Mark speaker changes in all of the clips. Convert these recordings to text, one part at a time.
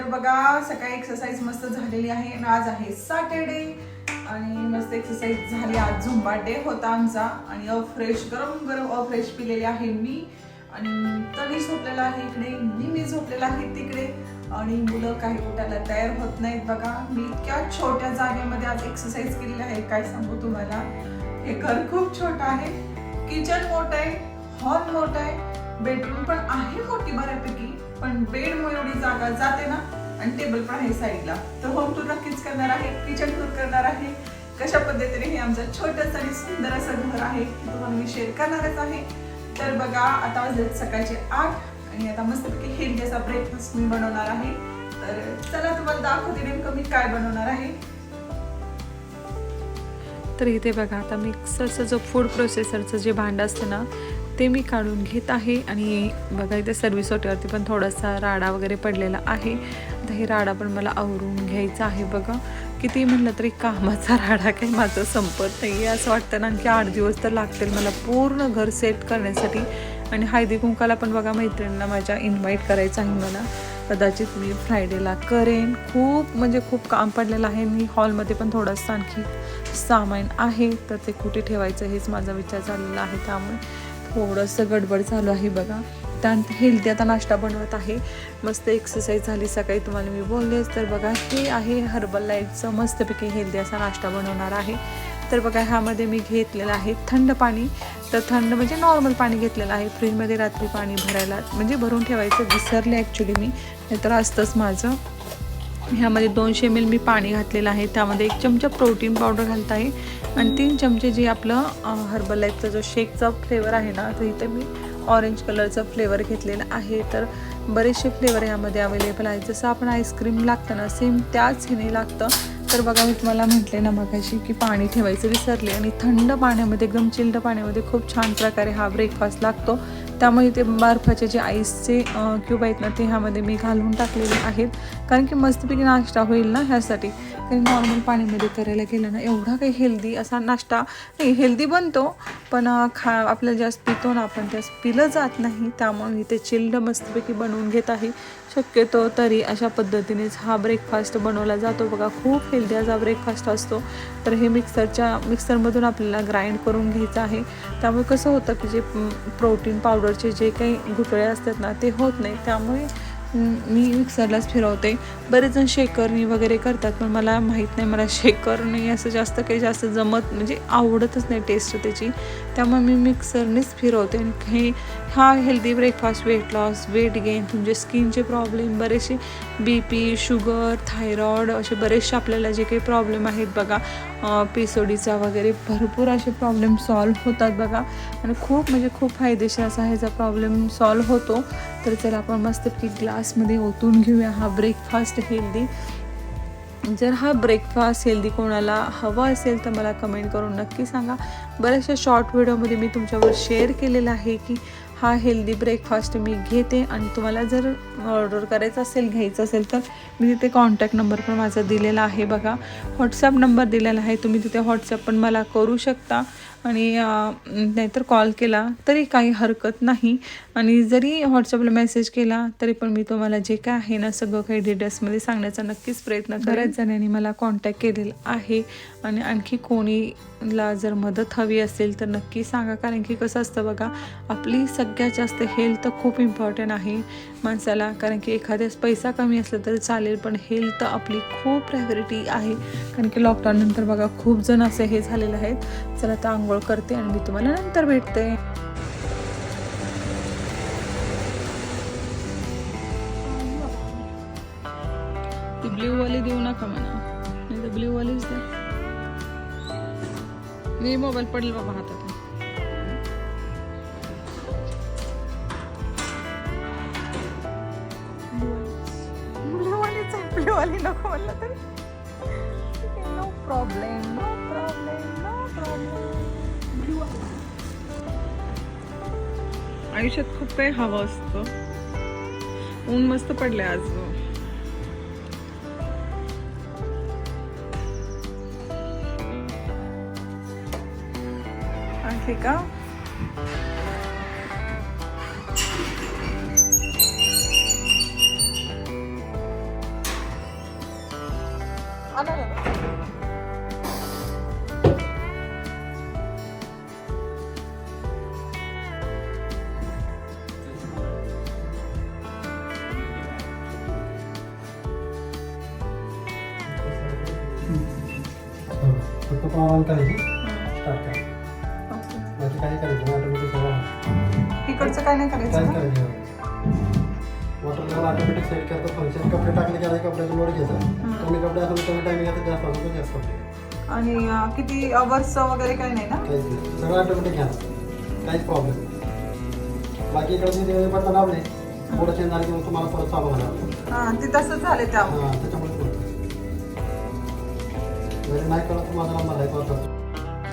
Speaker 1: तर बघा सकाळी एक्सरसाइज मस्त झालेली आहे. आणि आज आहे सॅटरडे आणि मस्त एक्सरसाइज झाली. आज झुंबा डे होता आमचा. आणि अ फ्रेश गरम गरम अ फ्रेश आहे मी. आणि तरी झोपलेला आहे इकडे. मी झोपलेला आहे तिकडे. आणि मुलं काही उठायला तयार होत नाहीत बघा. मी इतक्या छोट्या जागेमध्ये आज एक्सरसाइज केलेली आहे. काय सांगू तुम्हाला? हे घर खूप छोटं आहे. किचन मोठं आहे. हॉल मोठं आहे. बेडरूम पण आहे मोठी बऱ्यापैकी. पण बेडमुळे एवढी जागा जाते ना आणि टेबल पण आहे साईडला. तर होम टूर नक्कीच करणार आहे किचन टूर करणार आहे. कशा पद्धतीने हे आमचं छोटंसं आणि सुंदर असं घर आहे तुम्हाला मी शेअर करणारच आहे. तर बघा आता वाजलेत सकाळचे आठ आणि आता मस्तपैकी हेल्दी असा ब्रेकफास्ट मी बनवणार आहे. तर चला तुम्हाला दाखवते नेमकं मी काय बनवणार आहे.
Speaker 2: तर इथे बघा आता मिक्सरचं जो फूड प्रोसेसरचं जे भांडं असतं ना ते मी काढून घेत आहे. आणि बघा इथे सर्व्हिस ओटीवरती पण थोडासा राडा वगैरे पडलेला आहे. तर हे राडा पण मला आवरून घ्यायचा आहे बघा. किती म्हटलं तरी कामाचा राडा काही माझं संपत नाही आहे असं वाटतं. ना आणखी आठ दिवस तर लागतील मला पूर्ण घर सेट करण्यासाठी. आणि हळदी कुंकाला पण बघा मैत्रिणींना माझ्या इन्व्हाइट करायचं आहे मला. कदाचित मी फ्रायडेला करेन. खूप म्हणजे खूप काम पडलेलं आहे. मी हॉलमध्ये पण थोडंसं आणखी सामान आहे. तर ते कुठे ठेवायचं हेच माझा विचार चाललेला आहे त्यामुळे. थोडंसं गडबड चालू आहे बघा. त्यानंतर हेल्दी आता नाश्ता बनवत आहे. मस्त एक्सरसाइज झाली. सकाळी तुम्हाला मी बोललेच तर बघा हे आहे हर्बल लाईटचं मस्तपैकी हेल्दी असा नाश्ता बनवणार आहे. तर बघा ह्यामध्ये मी घेतलेलं आहे थंड पाणी. तर थंड म्हणजे नॉर्मल पाणी घेतलेलं आहे. फ्रीजमध्ये रात्री पाणी भरायला म्हणजे भरून ठेवायचं विसरले ॲक्च्युली मी. नाहीतर असतंच माझं. ह्यामध्ये दोनशे एम एल मी पाणी घातलेलं आहे. त्यामध्ये एक चमचा प्रोटीन पावडर घालत आहे. आणि तीन चमचे जे आपलं हर्बल लाईफचा जो शेकचा फ्लेवर आहे ना तर इथे मी ऑरेंज कलरचा फ्लेवर घेतलेला आहे. तर बरेचसे फ्लेवर यामध्ये अवेलेबल आहेत. जसं आपण आईस्क्रीम लागतं ना सेम त्याच ह्याने लागतं. तर बघा मी तुम्हाला म्हटले ना मगाशी की पाणी ठेवायचं विसरले. आणि थंड पाण्यामध्ये एकदम चिल्ड पाण्यामध्ये खूप छान प्रकारे हा ब्रेकफास्ट लागतो. त्यामुळे ते बर्फाचे जे आईसचे क्यूब आहेत ना ते ह्यामध्ये मी घालून टाकलेले आहेत. कारण की मस्तपैकी नाश्ता होईल ना ह्यासाठी. कारण नॉर्मल पाण्यामध्ये करायला गेलं ना एवढा काही हेल्दी असा नाश्ता नाही हेल्दी बनतो. पण खा आपल्याला जास्त पितो ना आपण त्यास पिलं जात नाही. त्यामुळे मी ते चिल्ड मस्तपैकी बनवून घेत आहे. शक्यतो तरी अशा पद्धतीनेच हा ब्रेकफास्ट बनवला जातो. बघा खूप हेल्दी असा ब्रेकफास्ट असतो. तर हे मिक्सरच्या मिक्सरमधून आपल्याला ग्राइंड करून घ्यायचं आहे. त्यामुळे कसं होतं की जे प्रोटीन पावडरचे जे काही घुटळे असतात ना ते होत नाही. त्यामुळे मी मिक्सरलाच फिरवते. बरेच जण शेकरनी वगैरे करतात पण मला माहीत नाही मला शेकरने असं जास्त काही जास्त जमत म्हणजे आवडतच नाही टेस्ट त्याची. त्यामुळे मी मिक्सरनेच फिरवते आणि हे हा healthy breakfast weight loss weight gain तुमचे स्किनचे प्रॉब्लेम बरेचसे बी पी शुगर थायरॉईड असे बरेचसे आपल्याला जे काही प्रॉब्लेम आहेत बघा पिसोडीचा वगैरे भरपूर असे प्रॉब्लेम सॉल्व्ह होतात बघा. आणि खूप म्हणजे खूप फायदेशीर असा ह्याचा प्रॉब्लेम सॉल्व्ह होतो. तर चला आपण मस्तपैकी ग्लासमध्ये ओतून घेऊया हा ब्रेकफास्ट हेल्दी जर हा ब्रेकफास्ट हेल्दी कोणाला हवा असेल तर मला कमेंट करून नक्की सांगा. बऱ्याचशा शॉर्ट व्हिडिओमध्ये मी तुमच्यावर शेअर केलेला आहे की हा हेल्दी ब्रेकफास्ट मी घेते आणि तुम्हाला जर ऑर्डर करायचं असेल घ्यायचं असेल तर मी तिथे कॉन्टॅक्ट नंबर पण माझा दिलेला आहे बघा. व्हॉट्सअप नंबर दिलेला आहे तुम्ही तिथे व्हॉट्सअप पण मला करू शकता. आणि नाहीतर कॉल केला तरी काही हरकत नाही. आणि जरी व्हॉट्सअपला मेसेज केला तरी पण मी तुम्हाला जे काय आहे ना सगळं काही डिटेल्समध्ये सांगण्याचा नक्कीच प्रयत्न बऱ्याच जणांनी मला कॉन्टॅक्ट केलेला आहे. आणि आणखी कोणीला जर मदत हवी असेल तर नक्की सांगा. कारण की कसं असतं बघा आपली सगळ्यात जास्त हेल्थ खूप इम्पॉर्टंट आहे माणसाला. कारण की एखाद्यास पैसा कमी असला तरी चालेल पण हेल्थ आपली खूप प्रायोरिटी आहे. कारण की लॉकडाऊननंतर बघा खूप जण असे हे झालेले आहेत. चला तर आंघोळ करते आणि मी तुम्हाला नंतर भेटते. ती ब्ल्यू वाली देऊ नका म्हणा. नाही तर ब्ल्यू वालीच द्या मी मोबाईल पडेल बाबा हातात. ब्ल्यूवाली नको म्हणलं तरी. No problem no problem no problem आयुष्यात खूप काही हवं असतं. ऊन मस्त पडले आज. आहे का?
Speaker 3: आपण ऑन करायची स्टार्ट करायची बाकी काही करायचं ऑटोमॅटिक सगळं.
Speaker 1: इकडचं काय नाही करायचं
Speaker 3: करायचं नाही. वॉटर लेवल ऑटोमॅटिक सेट करतं फंक्शन कपडे टाकले की आता कपड्याचं लोड घ्यायचं कमी कपडे असेल कमी टायमिंग घेतात जास्त असेल तर जास्त कपडे.
Speaker 1: आणि अं, किती अवर्स वगैरे काही नाही ना?
Speaker 3: काहीच नाही. सगळं ऑटोमॅटिक घ्या काहीच प्रॉब्लेम नाही. बाकी इकडे तुम्ही ते बटन दाबले पुढे चेंज झाले की मग तुम्हाला परत चालू होणार.
Speaker 1: हा ते तसंच झालं त्यामुळे
Speaker 3: हां त्याच्यामुळे म्हणजे नाही कळत तर माझा नंबर आहे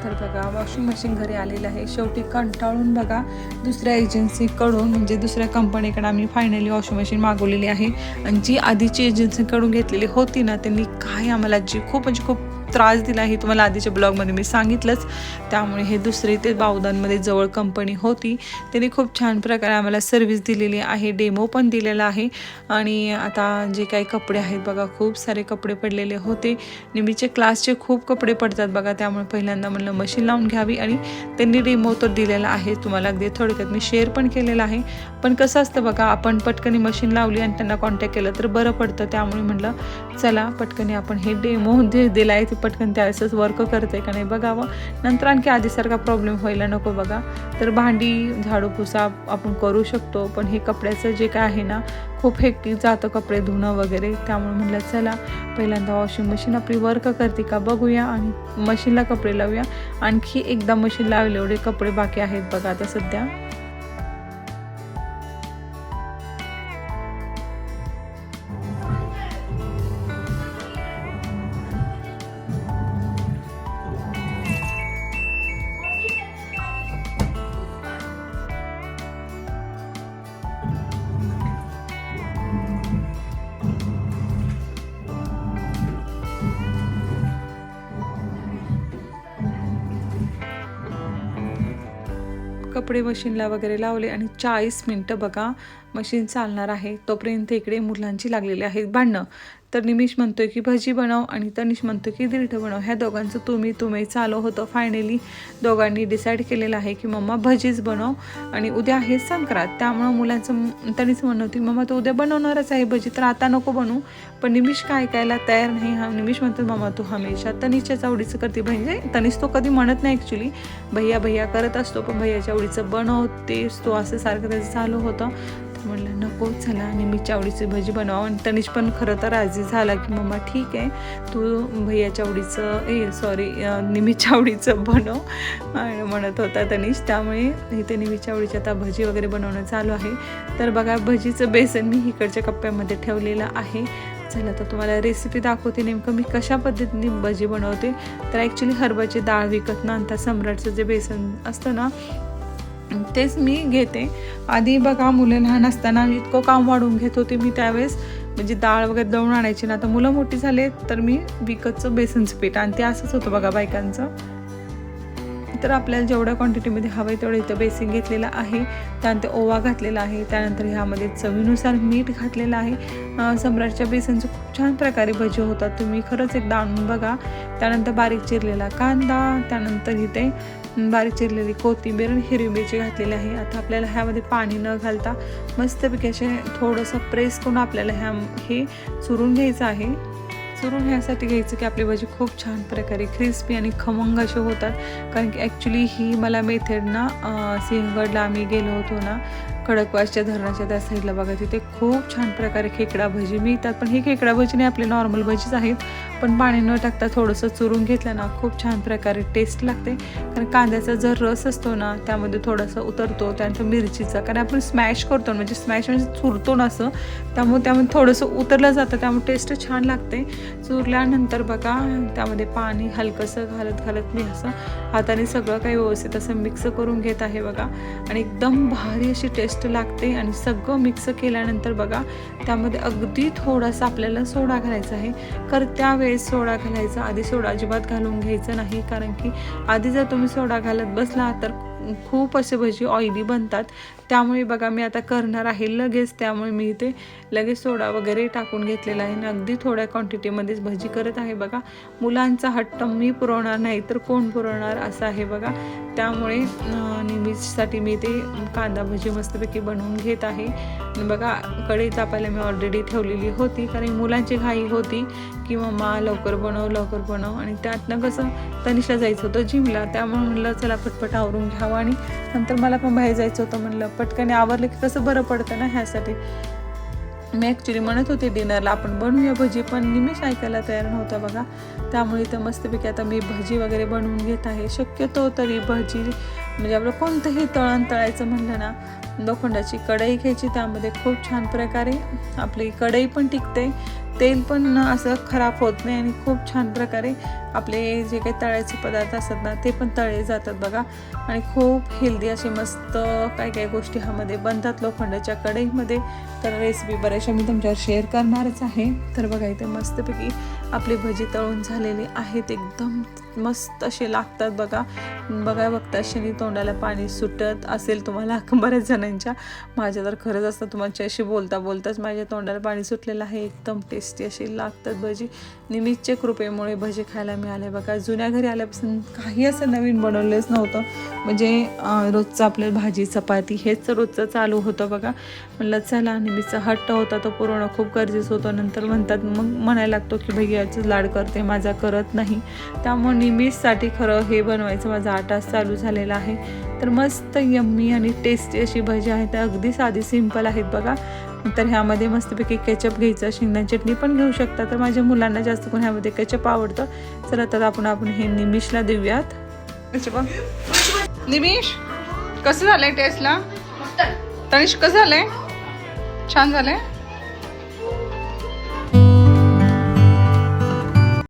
Speaker 2: तर बघा वॉशिंग मशीन घरी आलेलं आहे. शेवटी कंटाळून बघा दुसऱ्या एजन्सीकडून म्हणजे दुसऱ्या कंपनीकडे आम्ही फायनली वॉशिंग मशीन मागवलेली आहे. आणि जी आधीची एजन्सीकडून घेतलेली होती ना त्यांनी काय आम्हाला जी खूप म्हणजे खूप त्रास दिला आहे तुम्हाला आधीच्या ब्लॉगमध्ये मी सांगितलंच. त्यामुळे हे दुसरे ते बावदांमध्ये जवळ कंपनी होती. त्यांनी खूप छान प्रकारे आम्हाला सर्व्हिस दिलेली आहे डेमो पण दिलेला आहे. आणि आता जे काही कपडे आहेत बघा खूप सारे कपडे पडलेले होते. नेहमीचे क्लासचे खूप कपडे पडतात बघा त्यामुळे पहिल्यांदा म्हणलं मशीन लावून घ्यावी आणि त्यांनी डेमो तर दिलेला आहे. तुम्हाला अगदी थोडक्यात मी शेअर पण केलेला आहे. पण कसं असतं बघा आपण पटकनी मशीन लावली आणि त्यांना कॉन्टॅक्ट केलं तर बरं पडतं. त्यामुळे म्हणलं चला पटकनी आपण हे डेमो जे दिला आहे ते पटकन त्यावेळेसच वर्क करते का नाही बघावं. नंतर आणखी आधीसारखा प्रॉब्लेम व्हायला नको बघा. तर भांडी झाडू पुसा आपण करू शकतो पण हे कपड्याचं जे काय आहे ना खूप हेक्टिक जातं कपडे धुणं वगैरे. त्यामुळे म्हणलं चला पहिल्यांदा वॉशिंग मशीन आपली वर्क करते का बघूया आणि मशीनला कपडे लावूया. आणखी एकदा मशीन लावले एवढे कपडे बाकी आहेत बघा आता सध्या. कपडे मशीनला वगैरे लावले आणि चाळीस मिनटं बघा मशीन चालणार आहे. तोपर्यंत इकडे मुलांची लागलेली आहेत भांडणं. तर निमिष म्हणतोय की भजी बनव आणि तनिष म्हणतो की दीर्ठ बनव. ह्या दोघांचं तुम्ही तुम्ही चालू होतं. फायनली दोघांनी डिसाईड केलेलं आहे की मम्मा भजीच बनव आणि उद्या आहे संक्रांत. त्यामुळं मुलांचं तनिष म्हणणं होती मम्मा तो उद्या बनवणारच आहे भजी तर आता नको बनवू. पण निमिष काय ऐकायला तयार नाही. हा निमिष म्हणतो मम्मा तू हमेशा तनिषच्या आवडीचं करते. म्हणजे तनिष तो कधी म्हणत नाही ॲक्च्युली भैया भैया करत असतो पण भैयाच्या आवडीचं बनवतेस तो. असं सारखं त्याचं चालू होतं. तर म्हणलं नको चला मी चावडीची भजी बनवा आणि तनिष पण खरं तर राजी झाला की मम्मा ठीक आहे तू भैया चावडीचं ए सॉरी निमी चावडीचं बनव. आणि म्हणत होता तनिष त्यामुळे इथे निमी आवडीची आता भजी वगैरे बनवणं चालू आहे. तर बघा भजीचं बेसन मी इकडच्या कप्प्यामध्ये ठेवलेलं आहे. चला तर तुम्हाला रेसिपी दाखवते नेमकं मी कशा पद्धतीने भजी बनवते. तर ॲक्च्युली हरभऱ्याची डाळ विकत ना आणता सम्राटचं जे बेसन असतं ना तेच मी घेते. आधी बघा मुलं लहान असताना इतकं काम वाढून घेत होते मी त्यावेळेस. म्हणजे डाळ वगैरे दळून आणायची ना आता मुलं मोठी झाले तर मी विकतचं बेसनचं पीठ आणि ते असंच होतं बघा बायकांचं. तर आपल्याला जेवढ्या क्वांटिटीमध्ये हवं आहे तेवढं इथं बेसिन घेतलेलं आहे. त्यानंतर ओवा घातलेला आहे. त्यानंतर ह्यामध्ये चवीनुसार मीठ घातलेलं आहे. सम्राटच्या बेसनचं खूप छान प्रकारे भजी होतात. तुम्ही खरंच एकदा आणून बघा. त्यानंतर बारीक चिरलेला कांदा त्यानंतर इथे बारीक चिरलेली कोथिंबीर आणि हिरवी मिरची घातलेली आहे. आता आपल्याला ह्यामध्ये पाणी न घालता मस्तपैकी असे थोडंसं प्रेस करून आपल्याला ह्या हे चुरून घ्यायचं आहे. चुरून ह्यासाठी घ्यायचं की आपली भाजी खूप छान प्रकारे क्रिस्पी आणि खमंग असे होतात. कारण की ॲक्च्युली ही मला मेथड ना सिंहगडला आम्ही गेलो होतो ना खडकवासच्या धरणाच्या त्या साईडला बघा तिथे खूप छान प्रकारे खेकडा भजी मिळतात. पण ही खेकडा भजी नाही आपले नॉर्मल भजीच आहेत. पण पाणी न टाकता थोडंसं चुरून घेतलं ना खूप छान प्रकारे टेस्ट लागते. कारण कांद्याचा जर रस असतो ना त्यामध्ये थोडासा उतरतो त्यानंतर मिरचीचा. कारण आपण स्मॅश करतो ना, म्हणजे स्मॅश म्हणजे चुरतो ना असं त्यामुळे त्यामध्ये थोडंसं उतरलं जातं त्यामुळे टेस्ट छान लागते. चुरल्यानंतर बघा त्यामध्ये पाणी हलकंसं घालत घालत मी असं हाताने सगळं काही व्यवस्थित असं मिक्स करून घेत आहे बघा. आणि एकदम भारी अशी टेस्ट लागते आणि सगळं मिक्स केल्यानंतर बघा त्यामध्ये अगदी थोडासा आपल्याला सोडा घालायचा आहे. तर त्यावेळेस सोडा घालायचा आधी सोडा अजिबात घालून घ्यायचं नाही कारण की आधी जर तुम्ही सोडा घालत बसला तर खूप असे भजी ऑइली बनतात. त्यामुळे बघा मी आता करणार आहे लगेच. त्यामुळे मी इथे लगेच सोडा वगैरे टाकून घेतलेला आहे. आणि अगदी थोड्या क्वांटिटीमध्येच भजी करत आहे बघा. मुलांचा हट्ट मी पुरवणार नाही तर कोण पुरवणार असं आहे बघा. त्यामुळे नेहमीचसाठी नेहमीसाठी मी ते कांदा भजी मस्तपैकी बनवून घेत आहे. बघा कढई तापायला मी ऑलरेडी ठेवलेली होती. कारण मुलांची घाई होती किंवा मा लवकर बनव लवकर बनव. आणि त्यातनं कसं तनिषला जायचं होतं जिमला त्यामुळे म्हणलं चला पटपट आवरून घ्यावं. आणि नंतर मला पण बाहेर जायचं होतं म्हणलं पटकन आवरलं की कसं बरं पडतं ना ह्यासाठी. मी ॲक्च्युली म्हणत होते डिनरला आपण बनवूया भजी पण निमिष ऐकायला तयार नव्हता बघा. त्यामुळे इथं मस्तपैकी आता मी भजी वगैरे बनवून घेत आहे. शक्यतो तरी भजी म्हणजे आपलं कोणतंही तळण तळायचं म्हणलं ना लोखंडाची कढई घ्यायची त्यामध्ये खूप छान प्रकारे आपली कढई पण टिकते तेल पण असं खराब होत नाही आणि खूप छान प्रकारे आपले जे काही तळायचे पदार्थ असतात ना ते पण तळले जातात बघा. आणि खूप हेल्दी असे मस्त काही काही गोष्टी ह्यामध्ये बनतात लोखंडाच्या कढईमध्ये. तर रेसिपी बऱ्याचशा मी तुमच्यावर शेअर करणारच आहे. तर बघा इथे मस्तपैकी आपली भजी तळून झालेली आहेत. एकदम मस्त असे लागतात बघा. बघा बघता क्षणी तोंडाला पाणी सुटत असेल तुम्हाला बऱ्याच जणांच्या. माझ्या तर खरंच असतं तुमच्याशी बोलता बोलताच माझ्या तोंडाला पाणी सुटलेलं आहे. एकदम टेस्टी अशी लागतात भजी. निमितच्या कृपेमुळे भजी खायला मिळाले बघा. जुन्या घरी आल्यापासून काही असं नवीन बनवलेच नव्हतं. म्हणजे रोजचं आपलं भाजी चपाती हेच रोजचं चालू होतं बघा. म्हणलं चला नेहमीचा हट्ट होता तो पुरवणं खूप गरजेचं होतं. नंतर म्हणतात मग म्हणायला लागतो की भैयाचं लाड करते माझा करत नाही. त्यामुळे नेहमीचसाठी खरं हे बनवायचं माझा आटास चालू झालेला आहे. तर मस्त यम्मी आणि टेस्टी अशी भजी आहे. तर अगदी साधी सिंपल आहेत बघा. तर ह्यामध्ये मस्तपैकी केचप घ्यायचं शेंगदाणे चटणी पण घेऊ शकता. तर माझ्या मुलांना जास्त करून ह्यामध्ये केचप आवडतं. चला तर आपण आपण हे निमिषला देऊयात. निमिष कसं झालंय टेस्टला तनिष कसं झालंय? छान झालंय?